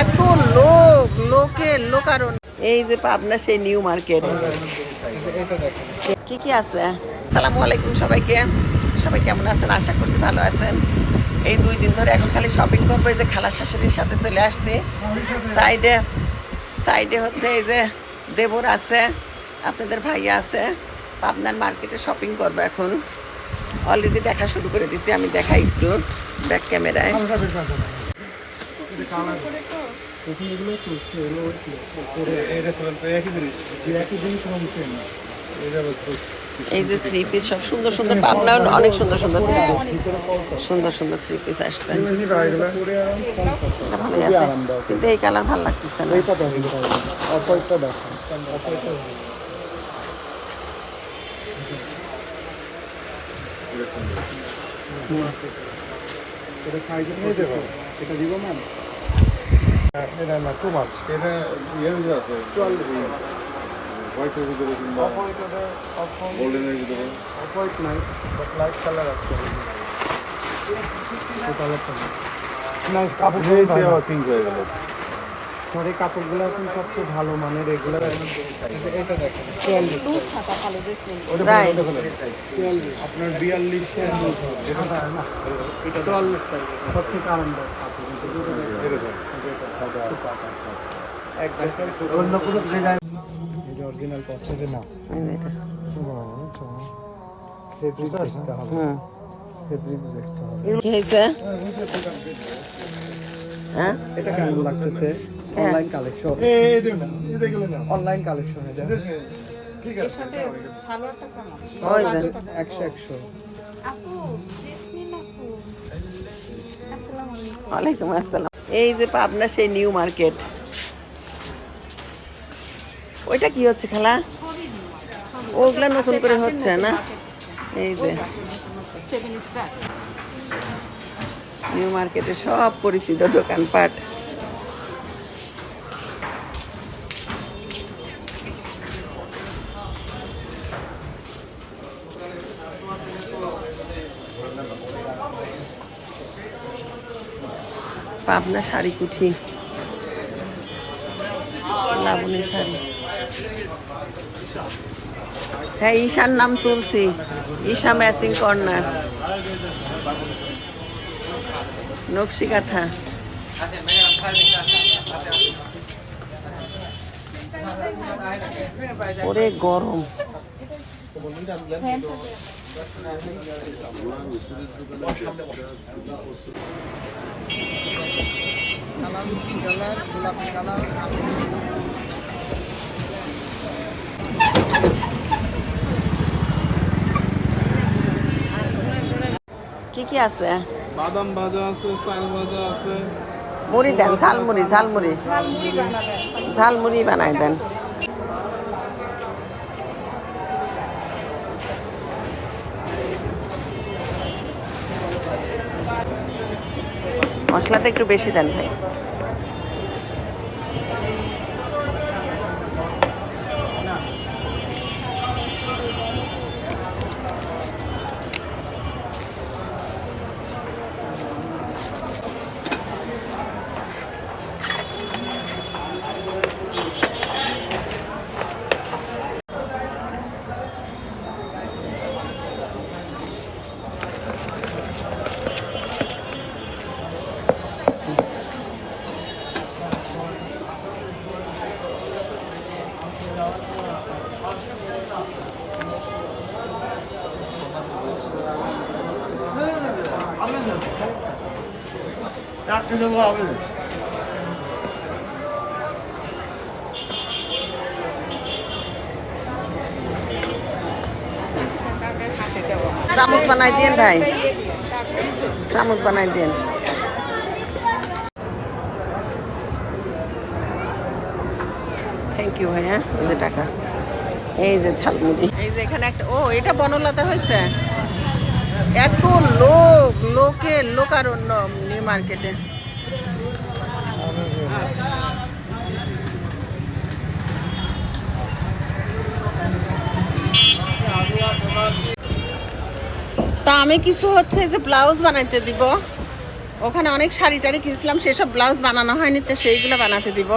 এত লোক, লোকে লোকারণ এই যে পাবনা সেই নিউ মার্কেট কি কি আছে? সালামু আলাইকুম সবাইকে। সবাই কেমন আছেন? আশা করছি ভালো আছেন। এই দুই দিন ধরে এখন খালি শপিং করব, এই যে খালা শাশুড়ির সাথে চলে আসছি। সাইডে সাইডে হচ্ছে এই যে দেবর আছে, আপনাদের ভাইয়া আছে। পাবনার মার্কেটে শপিং করব এখন। অলরেডি দেখা শুরু করে দিছি, আমি দেখাই একটু ব্যাক ক্যামেরায় এগুলো চলছে এগুলো একই জিনিস। না এই যে থ্রি পিস সব সুন্দর সুন্দর পাবনা অনেক সুন্দর সুন্দর থ্রি পিস সুন্দর সুন্দর থ্রি পিস আসছে। ভালোই আছে। কিন্তু এই কালার ভালো লাগতেছে না। এটা সাইজে নিয়ে যাব এটা দিব ম্যাম? এটা না টু মাছ এটা ইয়ে আছে চুয়াল্লিশ হোয়াইটের ভিতরে কিংবা গোল্ডেনের ভিতরে হোয়াইট নাই বাট লাইট কালার আছে না কাপড় পিঙ্ক হয়ে গেল স্যার এই কাপড়গুলো এখন সবচেয়ে ভালো মানের এগুলো এটা দেখেন আপনার বিয়াল্লিশ যেটা না এটা চুয়াল্লিশ সব থেকে আরামদায়ক কাপড় অন্য কোনো ডিজাইন এই যে অরিজিনাল পছন্দের না এটা। ফেব্রিক দেখতে হবে হুম ফেব্রিক দেখতে হবে কি হয়েছে হ্যাঁ এটা কেমন লাগতেছে অনলাইন কালেকশন অনলাইন কালেকশন এটা আপু জেসমিন আপু আসসালামু আলাইকুম ওয়ালাইকুম আসসালাম এই যে পাবনা সেই নিউ মার্কেট। ওইটা কি হচ্ছে খেলা? ওগুলা নতুন করে হচ্ছে না? এই যে। নিউ মার্কেটে সব পরিচিত দোকানপাট। পাবনা শাড়ি কুঠি। লাবণী শাড়ি। হ্যাঁ ঈশার নাম তুলসি ঈশা ম্যাচিং কর্নার নকশি কাঁথা। ওরে গরম। কি কি আছে? বাদাম ভাজা আছে চাল ভাজা আছে। মুড়ি দেন ঝালমুড়ি ঝালমুড়ি। ঝালমুড়ি বানাই দেন। মশলাটা একটু বেশি দেন ভাই। চামচ বানাই দিন ভাই। চামচ বানাই দিন থ্যাংক ইউ ভাইয়া এই যে টাকা। এই যে ঝালমুড়ি। এই যে এখানে একটা ও এটা বনলতা হয়েছে? এত লোক লোকে লোকারণ্য নিউ মার্কেটে। তা আমি কিছু হচ্ছে যে ব্লাউজ বানাইতে দিব। ওখানে অনেক শাড়ি টাড়ি কিনছিলাম সেসব ব্লাউজ বানানো হয়নি তো সেইগুলো বানাতে দিব।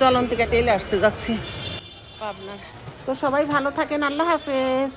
চলন্তিকা টেলার্সে যাচ্ছি। পাবনার। তো সবাই ভালো থাকেন আল্লাহ হাফেজ।